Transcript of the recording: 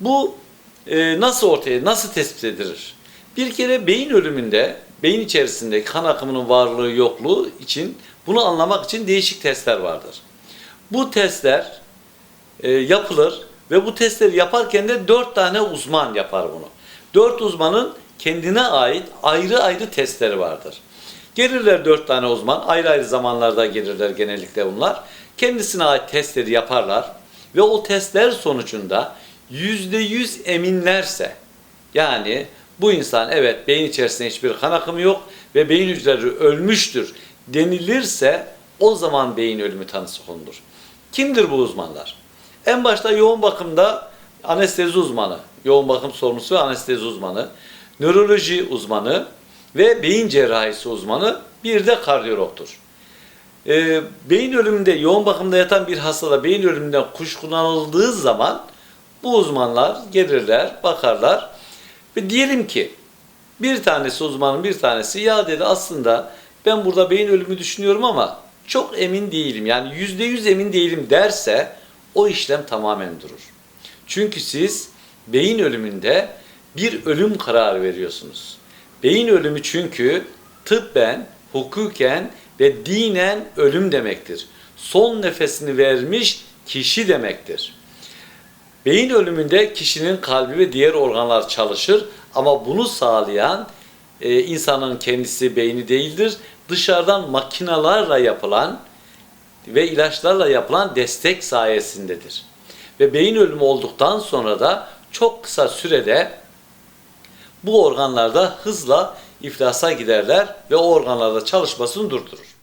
Bu e, nasıl ortaya, nasıl tespit edilir? Bir kere beyin ölümünde, beyin içerisinde kan akımının varlığı yokluğu için bunu anlamak için değişik testler vardır. Bu testler e, yapılır ve bu testleri yaparken de dört tane uzman yapar bunu. Dört uzmanın kendine ait ayrı ayrı testleri vardır. Gelirler dört tane uzman, ayrı ayrı zamanlarda gelirler genellikle bunlar. Kendisine ait testleri yaparlar ve o testler sonucunda yüzde yüz eminlerse, yani bu insan evet beyin içerisinde hiçbir kan akımı yok ve beyin hücreleri ölmüştür denilirse o zaman beyin ölümü tanısı konulur. Kimdir bu uzmanlar? En başta yoğun bakımda anestezi uzmanı, yoğun bakım sorumlusu ve anestezi uzmanı, nöroloji uzmanı ve beyin cerrahisi uzmanı bir de kardiyologtur. Ee, beyin ölümünde yoğun bakımda yatan bir hastada beyin ölümünden kuşkulanıldığı zaman bu uzmanlar gelirler, bakarlar ve diyelim ki bir tanesi uzmanın bir tanesi ya dedi aslında ben burada beyin ölümü düşünüyorum ama çok emin değilim yani yüzde yüz emin değilim derse o işlem tamamen durur. Çünkü siz beyin ölümünde bir ölüm kararı veriyorsunuz. Beyin ölümü çünkü tıbben, hukuken ve dinen ölüm demektir. Son nefesini vermiş kişi demektir. Beyin ölümünde kişinin kalbi ve diğer organlar çalışır ama bunu sağlayan e, insanın kendisi beyni değildir. Dışarıdan makinalarla yapılan ve ilaçlarla yapılan destek sayesindedir. Ve beyin ölümü olduktan sonra da çok kısa sürede bu organlarda hızla iflasa giderler ve o organlarda çalışmasını durdurur.